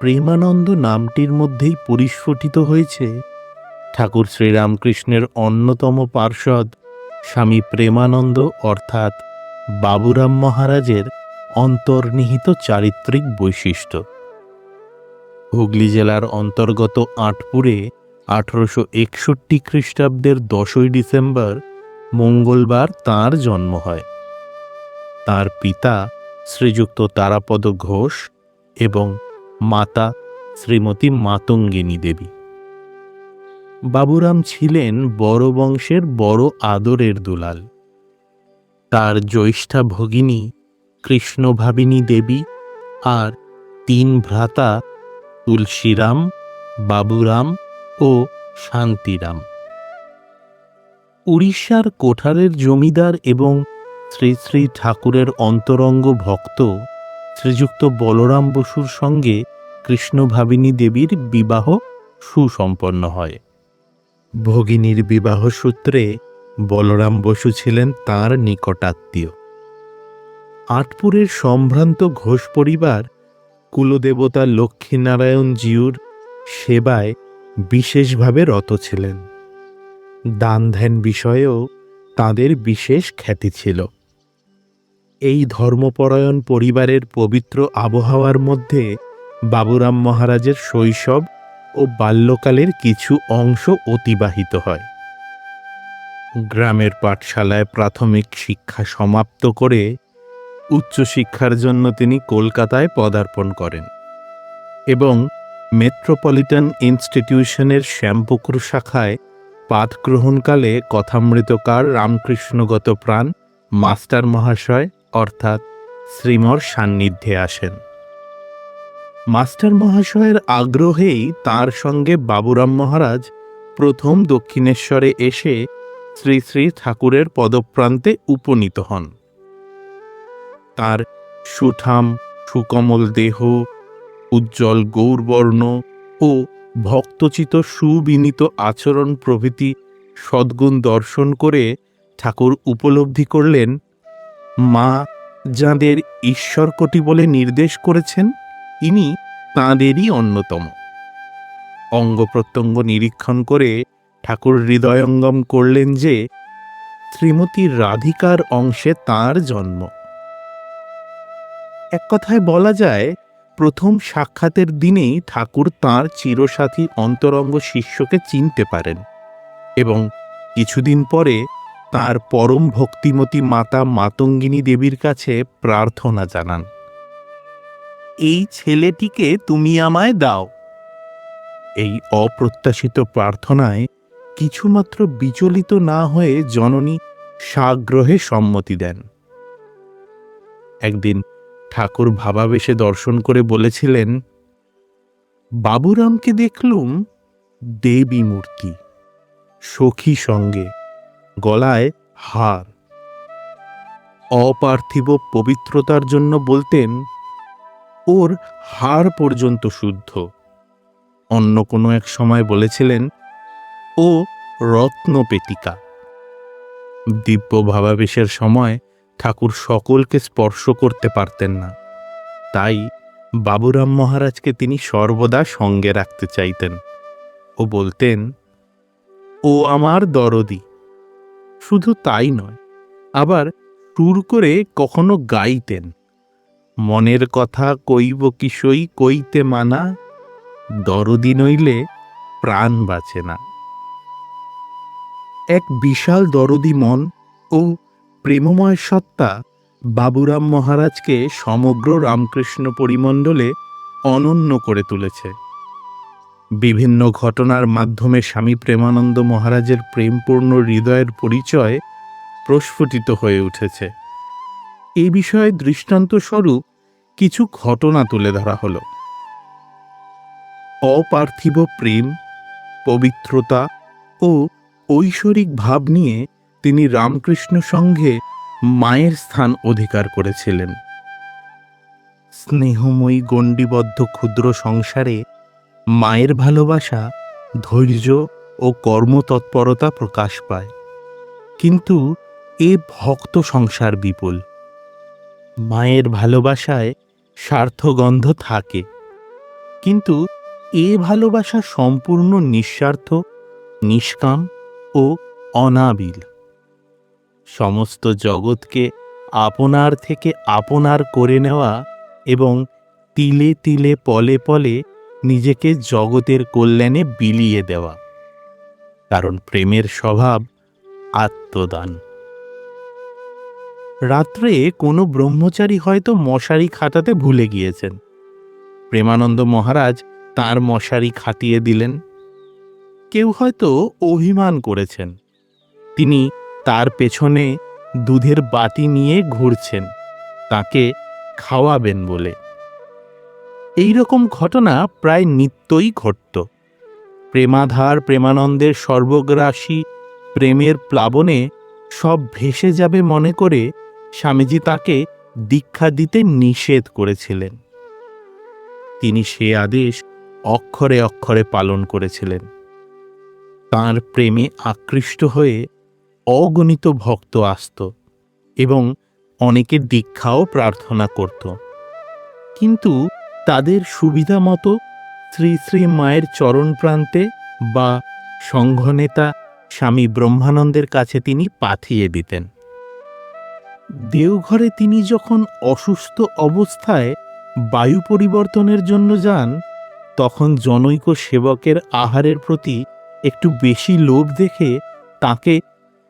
প্রেমানন্দ নামটির মধ্যেই পরিস্ফুটিত হয়েছে। ঠাকুর শ্রীরামকৃষ্ণের অন্যতম পার্ষদ, স্বামী প্রেমানন্দ অর্থাৎ বাবুরাম মহারাজের অন্তর্নিহিত চারিত্রিক বৈশিষ্ট্য। হুগলি জেলার অন্তর্গত আটপুরে আঠারোশো একষট্টি খ্রিস্টাব্দের দশই ডিসেম্বর মঙ্গলবার তাঁর জন্ম হয়। তার পিতা শ্রীযুক্ত তারাপদ ঘোষ এবং মাতা শ্রীমতী মাতঙ্গিনী দেবী। বাবুরাম ছিলেন বড় বংশের বড় আদরের দুলাল। তার জ্যৈষ্ঠা ভগিনী কৃষ্ণভাবিনী দেবী আর তিন ভ্রাতা তুলসীরাম, বাবুরাম ও শান্তিরাম। উড়িষ্যার কোঠারের জমিদার এবং শ্রী শ্রী ঠাকুরের অন্তরঙ্গ ভক্ত শ্রীযুক্ত বলরাম বসুর সঙ্গে কৃষ্ণভাবিনী দেবীর বিবাহ সুসম্পন্ন হয়। ভগিনীর বিবাহ সূত্রে বলরাম বসু ছিলেন তাঁর নিকটাত্মীয়। আটপুরের সম্ভ্রান্ত ঘোষ পরিবার কুলদেবতা লক্ষ্মীনারায়ণ জিউর সেবায় বিশেষভাবে রত ছিলেন। দান ধ্যান বিষয়েও তাঁদের বিশেষ খ্যাতি ছিল। এই ধর্মপরায়ণ পরিবারের পবিত্র আবহাওয়ার মধ্যে বাবুরাম মহারাজের শৈশব ও বাল্যকালের কিছু অংশ অতিবাহিত হয়। গ্রামের পাঠশালায় প্রাথমিক শিক্ষা সমাপ্ত করে উচ্চশিক্ষার জন্য তিনি কলকাতায় পদার্পণ করেন এবং মেট্রোপলিটন ইনস্টিটিউশনের শ্যামপুকুর শাখায় পাঠ গ্রহণকালে কথামৃতকার রামকৃষ্ণগত প্রাণ মাস্টার মহাশয় অর্থাৎ শ্রীমর সান্নিধ্যে আসেন। মাস্টার মহাশয়ের আগ্রহেই তার সঙ্গে বাবুরাম মহারাজ প্রথম দক্ষিণেশ্বরে এসে শ্রী শ্রী ঠাকুরের পদপ্রান্তে উপনীত হন। তার সুঠাম, সুকমল দেহ, উজ্জ্বল গৌরবর্ণ ও ভক্তচিত সুবিনীত আচরণ প্রভৃতি সদ্গুণ দর্শন করে ঠাকুর উপলব্ধি করলেন মা যাঁদের ঈশ্বরকটি বলে নির্দেশ করেছেন, ইনি তাঁদেরই অন্যতম। অঙ্গ প্রত্যঙ্গ নিরীক্ষণ করে ঠাকুর হৃদয়ঙ্গম করলেন যে শ্রীমতী রাধিকার অংশে তার জন্ম। এক কথায় বলা যায়, প্রথম সাক্ষাতের দিনেই ঠাকুর তাঁর চিরসাথী অন্তরঙ্গ শিষ্যকে চিনতে পারেন এবং কিছুদিন পরে তার পরম ভক্তিমতী মাতা মাতঙ্গিনী দেবীর কাছে প্রার্থনা জানান, এই ছেলেটিকে তুমি আমায় দাও। এই অপ্রত্যাশিত প্রার্থনায় কিছুমাত্র বিচলিত না হয়ে জননী সাগ্রহে সম্মতি দেন। একদিন ঠাকুর ভাবাবেশে দর্শন করে বলেছিলেন, বাবুরামকে দেখলুম দেবী মূর্তি, সখী সঙ্গে গলায় হার। অপার্থিব পবিত্রতার জন্য বলতেন, ওর হার পর্যন্ত শুদ্ধ। অন্য কোনো এক সময় বলেছিলেন, ও রত্ন পেটিকা। দিব্য ভাবাবেশের সময় ঠাকুর সকলকে স্পর্শ করতে পারতেন না। তাই বাবুরাম মহারাজকে তিনি সর্বদা সঙ্গে রাখতে চাইতেন। ও বলতেন, ও আমার দরদি। শুধু তাই নয়, আবার টুর করে কখনো গাইতেন। মনের কথা কইব কিসই, কইতে মানা, দরদি নইলে প্রাণ বাঁচে না। এক বিশাল দরদি মন ও প্রেমময় সত্তা বাবুরাম মহারাজকে সমগ্র রামকৃষ্ণ পরিমণ্ডলে অনন্য করে তুলেছে। বিভিন্ন ঘটনার মাধ্যমে স্বামী প্রেমানন্দ মহারাজের প্রেমপূর্ণ হৃদয়ের পরিচয় প্রস্ফুটিত হয়ে উঠেছে। এই বিষয়ে দৃষ্টান্ত স্বরূপ কিছু ঘটনা তুলে ধরা হলো। অপার্থিব প্রেম, পবিত্রতা ও ঐশ্বরিক ভাব নিয়ে তিনি রামকৃষ্ণ সঙ্ঘে মায়ের স্থান অধিকার করেছিলেন। স্নেহময়ী গণ্ডিবদ্ধ ক্ষুদ্র সংসারে মায়ের ভালোবাসা, ধৈর্য ও কর্মতৎপরতা প্রকাশ পায়। কিন্তু এ ভক্ত সংসার বিপুল। মায়ের ভালোবাসায় স্বার্থগন্ধ থাকে। কিন্তু এ ভালোবাসা সম্পূর্ণ নিঃস্বার্থ, নিষ্কাম ও অনাবিল। সমস্ত জগৎকে আপনার থেকে আপনার করে নেওয়া এবং তিলে তিলে পলে পলে নিজেকে জগতের কল্যাণে বিলিয়ে দেওয়া। কারণ প্রেমের স্বভাব আত্মদান। রাত্রে কোনো ব্রহ্মচারী হয়তো মশারি খাটাতে ভুলে গিয়েছেন। প্রেমানন্দ মহারাজ তার মশারি খাটিয়ে দিলেন। কেউ হয়তো অভিমান করেছেন। তিনি তার পেছনে দুধের বাটি নিয়ে ঘুরছেন। তাকে খাওয়াবেন বলে। এই রকম ঘটনা প্রায় নিত্যই ঘটত। প্রেমাধার, প্রেমানন্দের সর্বগ্রাসী, প্রেমের প্লাবনে সব ভেসে যাবে মনে করে স্বামীজি তাকে দীক্ষা দিতে নিষেধ করেছিলেন। তিনি সে আদেশ অক্ষরে অক্ষরে পালন করেছিলেন। তার প্রেমে আকৃষ্ট হয়ে অগণিত ভক্ত আসত এবং অনেকে দীক্ষাও প্রার্থনা করত। কিন্তু তাদের সুবিধা মতো শ্রী শ্রী মায়ের চরণ প্রান্তে বা সংঘনেতা স্বামী ব্রহ্মানন্দের কাছে তিনি পাঠিয়ে দিতেন। দেওঘরে তিনি যখন অসুস্থ অবস্থায় বায়ু পরিবর্তনের জন্য যান, তখন জনৈক সেবকের আহারের প্রতি একটু বেশি লোভ দেখে তাকে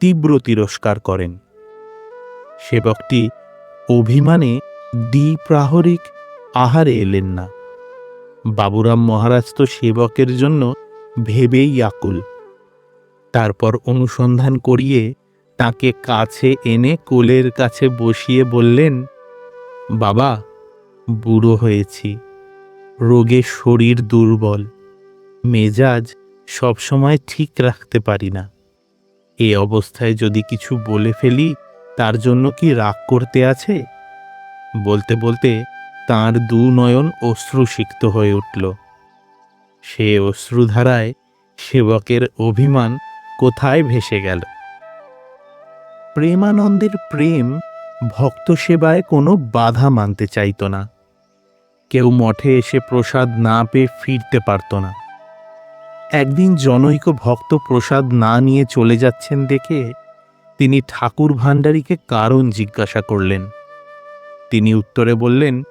তীব্র তিরস্কার করেন। সেবকটি অভিমানে দ্বিপ্রাহরিক আহারে এলেন না। বাবুরাম মহারাজ তো সেবকের জন্য ভেবেই আকুল। তারপর অনুসন্ধান করিয়ে তাকে কাছে এনে কোলের কাছে বসিয়ে বললেন, বাবা, বুড়ো হয়েছি। রোগে শরীর দুর্বল। মেজাজ সবসময় ঠিক রাখতে পারি না। এ অবস্থায় যদি কিছু বলে ফেলি, তার জন্য কি রাগ করতে আছে? বলতে বলতে তার দু নয়ন অশ্রুসিক্ত হয়ে উঠল। সে অশ্রুধারায় সেবকের অভিমান কোথায় ভেসে গেল? প্রেমানন্দের প্রেম ভক্ত সেবায় কোনো বাধা মানতে চাইত না। কেউ মঠে এসে প্রসাদ না পেয়ে ফিরতে পারত না। একদিন জনৈক ভক্ত প্রসাদ না নিয়ে চলে যাচ্ছেন দেখে তিনি ঠাকুর ভাণ্ডারীকে কারণ জিজ্ঞাসা করলেন। তিনি উত্তরে বললেন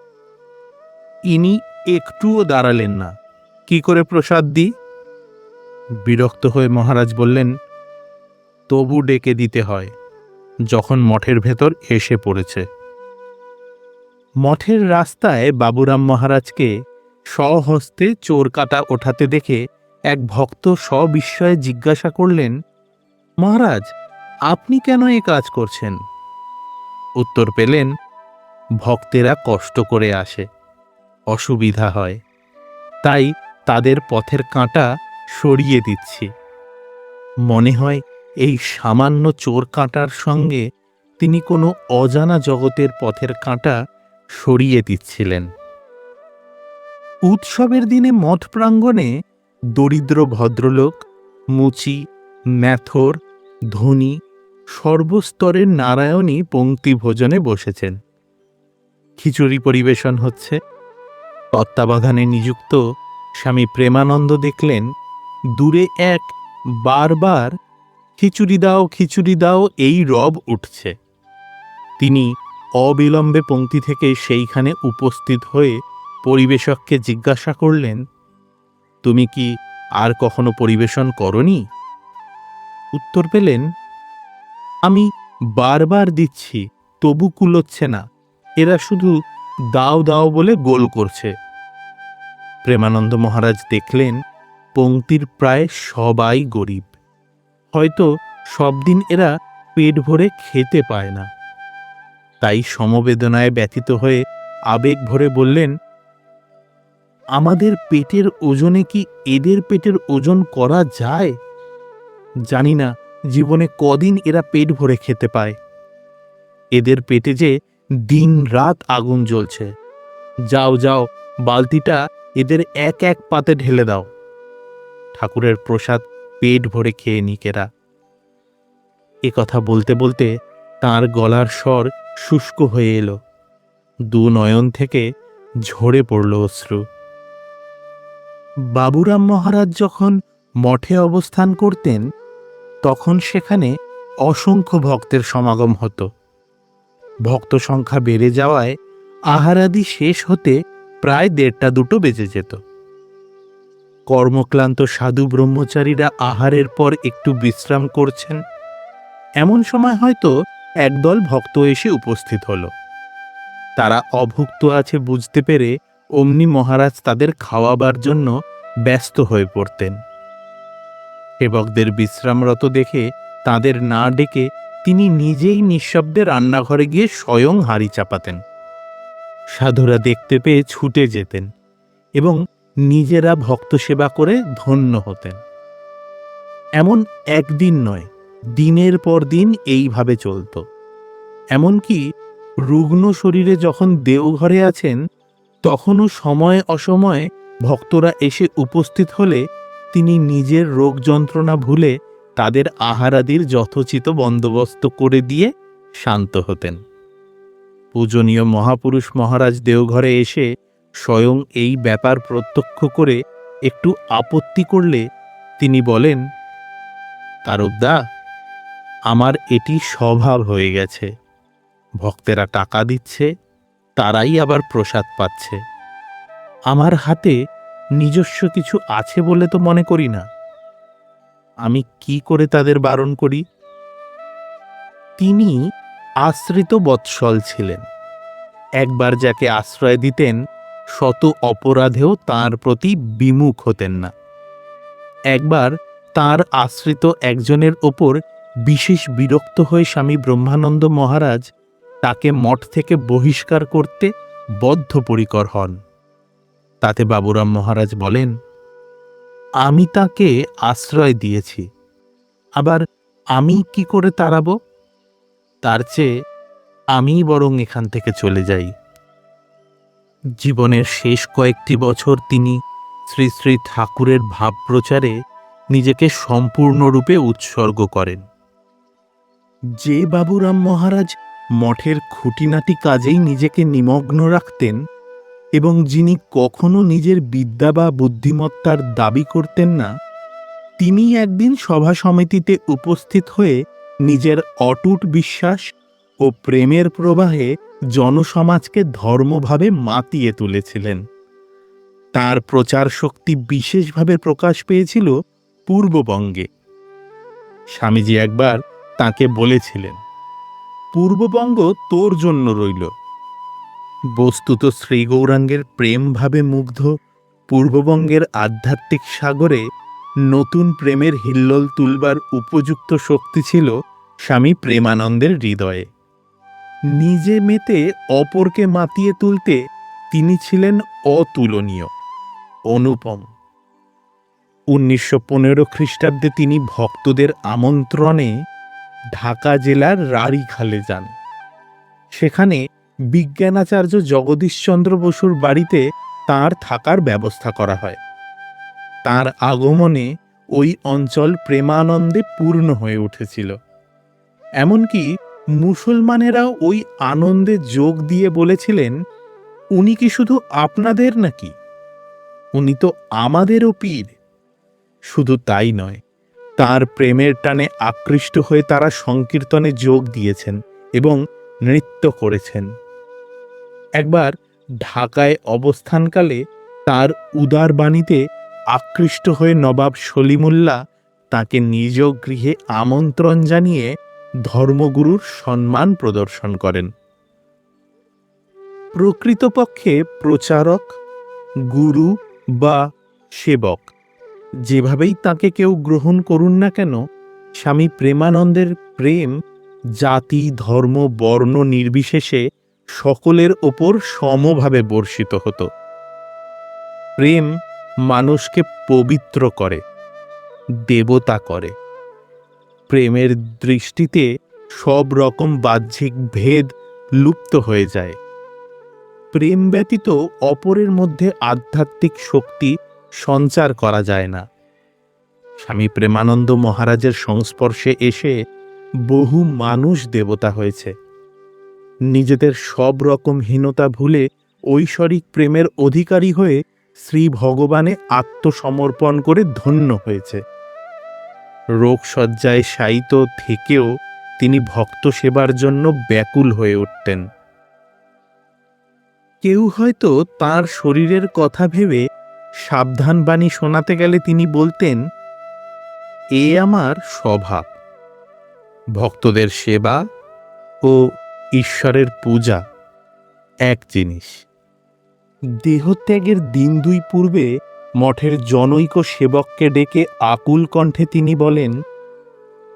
ইনি একটুও দাঁড়ালেন না। কি করে প্রসাদ দিই? বিরক্ত হয়ে মহারাজ বললেন, তবু ডেকে দিতে হয়, যখন মঠের ভেতর এসে পড়েছে। মঠের রাস্তায় বাবুরাম মহারাজকে স্বহস্তে চোর কাটা ওঠাতে দেখে এক ভক্ত সবিস্ময়ে জিজ্ঞাসা করলেন, মহারাজ, আপনি কেন এ কাজ করছেন? উত্তর পেলেন, ভক্তেরা কষ্ট করে আসে। অসুবিধা হয়। তাই তাদের পথের কাঁটা সরিয়ে দিচ্ছি। মনে হয় এই সামান্য চোর কাঁটার সঙ্গে তিনি কোনো অজানা জগতের পথের কাঁটা সরিয়ে দিচ্ছিলেন। উৎসবের দিনে মঠ প্রাঙ্গণে দরিদ্র ভদ্রলোক, মুচি, ম্যাথর, ধনী, সর্বস্তরের নারায়ণী পঙ্ক্তি ভোজনে বসেছেন। খিচুড়ি পরিবেশন হচ্ছে। তত্ত্বাবধানে নিযুক্ত স্বামী প্রেমানন্দ দেখলেন, দূরে এক বারবার খিচুড়ি দাও খিচুড়ি দাও, এই রব উঠছে। তিনি অবিলম্বে পঙ্ক্তি থেকে সেইখানে উপস্থিত হয়ে পরিবেশককে জিজ্ঞাসা করলেন, তুমি কি আর কখনো পরিবেশন করনি? উত্তর পেলেন, আমি বারবার দিচ্ছি, তবু কুলোচ্ছে না। এরা শুধু দাও দাও বলে গোল করছে। প্রেমানন্দ মহারাজ দেখলেন পঙ্ক্তির প্রায় সবাই গরিব। হয়তো সব দিন এরা পেট ভরে খেতে পায় না। তাই সমবেদনায় ব্যথিত হয়ে আবেগ ভরে বললেন, আমাদের পেটের ওজনে কি এদের পেটের ওজন করা যায়? জানি না, জীবনে কদিন এরা পেট ভরে খেতে পায়। এদের পেটে যে দিন রাত আগুন জ্বলছে। যাও যাও, বালতিটা এদের এক এক পাতে ঢেলে দাও। ঠাকুরের প্রসাদ পেট ভরে খেয়ে নিকেরা এ কথা বলতে বলতে তার গলার স্বর শুষ্ক হয়ে এলো। দু নয়ন থেকে ঝরে পড়ল অশ্রু। বাবুরাম মহারাজ যখন মঠে অবস্থান করতেন, তখন সেখানে অসংখ্য ভক্তের সমাগম হতো। ভক্ত সংখ্যা বেড়ে যাওয়ায় আহারাদি শেষ হতে প্রায় দেড়টা দুটো বেজে যেত। কর্মক্লান্ত সাধু ব্রহ্মচারীরা আহারের পর একটু বিশ্রাম করছেন। এমন সময় হয়তো একদল ভক্ত এসে উপস্থিত হলো। তারা অভুক্ত আছে বুঝতে পেরে অমনি মহারাজ তাদের খাওয়াবার জন্য ব্যস্ত হয়ে পড়তেন। সেবকদের বিশ্রামরত দেখে তাদের না ডেকে তিনি নিজেই নিঃশব্দে রান্নাঘরে গিয়ে স্বয়ং হাঁড়ি চাপাতেন। সাধুরা দেখতে পেয়ে ছুটে যেতেন এবং নিজেরা ভক্ত সেবা করে ধন্য হতেন। এমন একদিন নয়, দিনের পর দিন এইভাবে চলত। এমনকি রুগ্ন শরীরে যখন দেওঘরে আছেন, তখনও সময় অসময়ে ভক্তরা এসে উপস্থিত হলে তিনি নিজের রোগ যন্ত্রণা ভুলে তাদের আহারাদির যথোচিত বন্দোবস্ত করে দিয়ে শান্ত হতেন। পূজনীয় মহাপুরুষ মহারাজ দেওঘরে এসে স্বয়ং এই ব্যাপার প্রত্যক্ষ করে একটু আপত্তি করলে তিনি বলেন, তারকদা, আমার এটি স্বভাব হয়ে গেছে। ভক্তেরা টাকা দিচ্ছে, তারাই আবার প্রসাদ পাচ্ছে। আমার হাতে নিজস্ব কিছু আছে বলে তো মনে করি না। আমি কি করে তাদের বারণ করি? তিনি আশ্রিত বৎসল ছিলেন। একবার যাকে আশ্রয় দিতেন, শত অপরাধেও তার প্রতি বিমুখ হতেন না। একবার তার আশ্রিত একজনের ওপর বিশেষ বিরক্ত হয়ে স্বামী ব্রহ্মানন্দ মহারাজ তাকে মঠ থেকে বহিষ্কার করতে বদ্ধপরিকর হন। তাতে বাবুরাম মহারাজ বলেন আমি তাকে আশ্রয় দিয়েছি। আবার আমি কি করে তাড়াবো? তার চেয়ে আমি বরং এখান থেকে চলে যাই। জীবনের শেষ কয়েকটি বছর তিনি শ্রী শ্রী ঠাকুরের ভাব প্রচারে নিজেকে সম্পূর্ণরূপে উৎসর্গ করেন। যে বাবুরাম মহারাজ মঠের খুঁটিনাটি কাজেই নিজেকে নিমগ্ন রাখতেন এবং যিনি কখনো নিজের বিদ্যা বা বুদ্ধিমত্তার দাবি করতেন না, তিনি একদিন সভা সমিতিতে উপস্থিত হয়ে নিজের অটুট বিশ্বাস ও প্রেমের প্রবাহে জনসমাজকে ধর্মভাবে মাতিয়ে তুলেছিলেন। তার প্রচার শক্তি বিশেষভাবে প্রকাশ পেয়েছিল পূর্ববঙ্গে। স্বামীজি একবার তাকে বলেছিলেন, পূর্ববঙ্গ তোর জন্য রইল। বস্তুত শ্রী গৌরাঙ্গের প্রেমভাবে মুগ্ধ, পূর্ববঙ্গের আধ্যাত্মিক সাগরে নতুন প্রেমের হিল্লোল তুলবার উপযুক্ত শক্তি ছিল স্বামী প্রেমানন্দের হৃদয়ে। নিজে মেতে অপরকে মাতিয়ে তুলতে তিনি ছিলেন অতুলনীয়, অনুপম। উনিশশো পনেরো খ্রিস্টাব্দে তিনি ভক্তদের আমন্ত্রণে ঢাকা জেলার রাড়িখালে যান। সেখানে বিজ্ঞানাচার্য জগদীশচন্দ্র বসুর বাড়িতে তার থাকার ব্যবস্থা করা হয়। তার আগমনে ওই অঞ্চল প্রেমানন্দে পূর্ণ হয়ে উঠেছিল। এমনকি মুসলমানেরাও ওই আনন্দে যোগ দিয়ে বলেছিলেন, উনি কি শুধু আপনাদের নাকি? উনি তো আমাদেরও পীর। শুধু তাই নয়, তার প্রেমের টানে আকৃষ্ট হয়ে তারা সংকীর্তনে যোগ দিয়েছেন এবং নৃত্য করেছেন। একবার ঢাকায় অবস্থানকালে তার উদার বাণীতে আকৃষ্ট হয়ে নবাব সলিমুল্লাহ তাকে নিজ গৃহে আমন্ত্রণ জানিয়ে ধর্মগুরুর সম্মান প্রদর্শন করেন। প্রকৃতপক্ষে প্রচারক, গুরু বা সেবক, যেভাবেই তাকে কেউ গ্রহণ করুন না কেন, স্বামী প্রেমানন্দের প্রেম জাতি, ধর্ম, বর্ণ নির্বিশেষে সকলের ওপর সমভাবে বর্ষিত হতো। প্রেম মানুষকে পবিত্র করে, দেবতা করে। প্রেমের দৃষ্টিতে সব রকম বাহ্যিক ভেদ লুপ্ত হয়ে যায়। প্রেম ব্যতীত অপরের মধ্যে আধ্যাত্মিক শক্তি সঞ্চার করা যায় না। স্বামী প্রেমানন্দ মহারাজের সংস্পর্শে এসে বহু মানুষ দেবতা হয়েছে। নিজেদের সব রকম হীনতা ভুলে ঐশ্বরিক প্রেমের অধিকারী হয়ে শ্রী ভগবানে আত্মসমর্পণ করে ধন্য হয়েছে। রোগশয্যায় শায়িত থেকেও তিনি ভক্ত সেবার জন্য ব্যাকুল হয়ে উঠতেন। কেউ হয়তো তার শরীরের কথা ভেবে সাবধান বাণী শোনাতে গেলে তিনি বলতেন, এ আমার স্বভাব। ভক্তদের সেবা ও ঈশ্বরের পূজা, এক জিনিস। দেহত্যাগের দিন দুই পূর্বে মঠের জনৈক সেবককে ডেকে আকুল কণ্ঠে তিনি বলেন,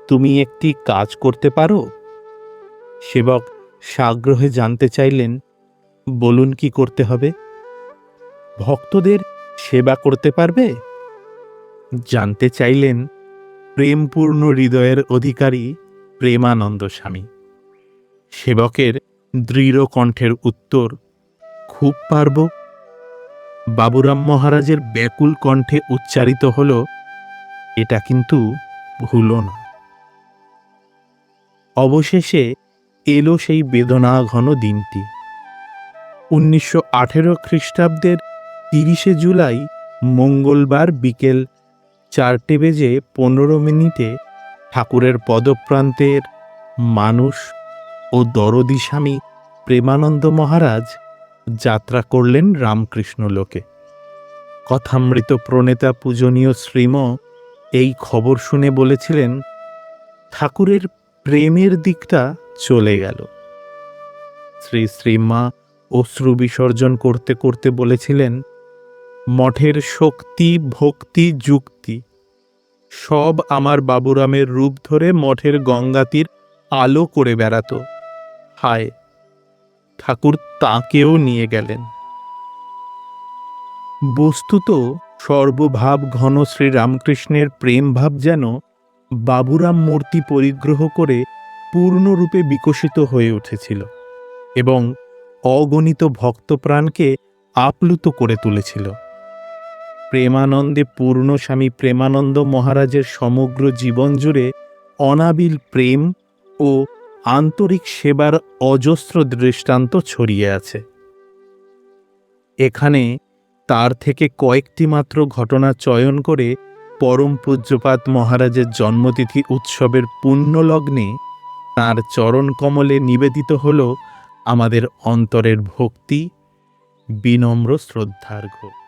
তুমি একটি কাজ করতে পারো? সেবক সাগ্রহে জানতে চাইলেন, বলুন কি করতে হবে? ভক্তদের সেবা করতে পারবে? জানতে চাইলেন প্রেমপূর্ণ হৃদয়ের অধিকারী প্রেমানন্দ স্বামী। সেবকের দৃঢ় কণ্ঠের উত্তর, খুব পারব। বাবুরাম মহারাজের ব্যাকুল কণ্ঠে উচ্চারিত হল, এটা কিন্তু ভুলো না। অবশেষে এলো সেই বেদনা ঘন দিনটি। উনিশশো আঠেরো খ্রিস্টাব্দের তিরিশে জুলাই মঙ্গলবার বিকেল চারটে বেজে পনেরো মিনিটে ঠাকুরের পদপ্রান্তের মানুষ ও দরদি স্বামী প্রেমানন্দ মহারাজ যাত্রা করলেন রামকৃষ্ণ লোকে। কথামৃত প্রণেতা পূজনীয় শ্রীম এই খবর শুনে বলেছিলেন, ঠাকুরের প্রেমের দিকটা চলে গেল। শ্রী শ্রীমা অশ্রু বিসর্জন করতে করতে বলেছিলেন, মঠের শক্তি, ভক্তি, যুক্তি, সব আমার বাবুরামের রূপ ধরে মঠের গঙ্গাতীর আলো করে বেড়াতো। হায়, ঠাকুর তাকেও নিয়ে গেলেন। বস্তুত সর্বভাব ঘন শ্রীরামকৃষ্ণের প্রেম ভাব যেন বাবুরাম মূর্তি পরিগ্রহ করে পূর্ণরূপে বিকশিত হয়ে উঠেছিল এবং অগণিত ভক্তপ্রাণকে আপ্লুত করে তুলেছিল। প্রেমানন্দে পূর্ণ স্বামী প্রেমানন্দ মহারাজের সমগ্র জীবন জুড়ে অনাবিল প্রেম ও আন্তরিক সেবার অজস্র দৃষ্টান্ত ছড়িয়ে আছে। এখানে তার থেকে কয়েকটি মাত্র ঘটনা চয়ন করে পরম পূজ্যপাত মহারাজের জন্মতিথি উৎসবের পুণ্যলগ্নে তাঁর চরণ কমলে নিবেদিত হল আমাদের অন্তরের ভক্তি, বিনম্র শ্রদ্ধার্ঘ্য।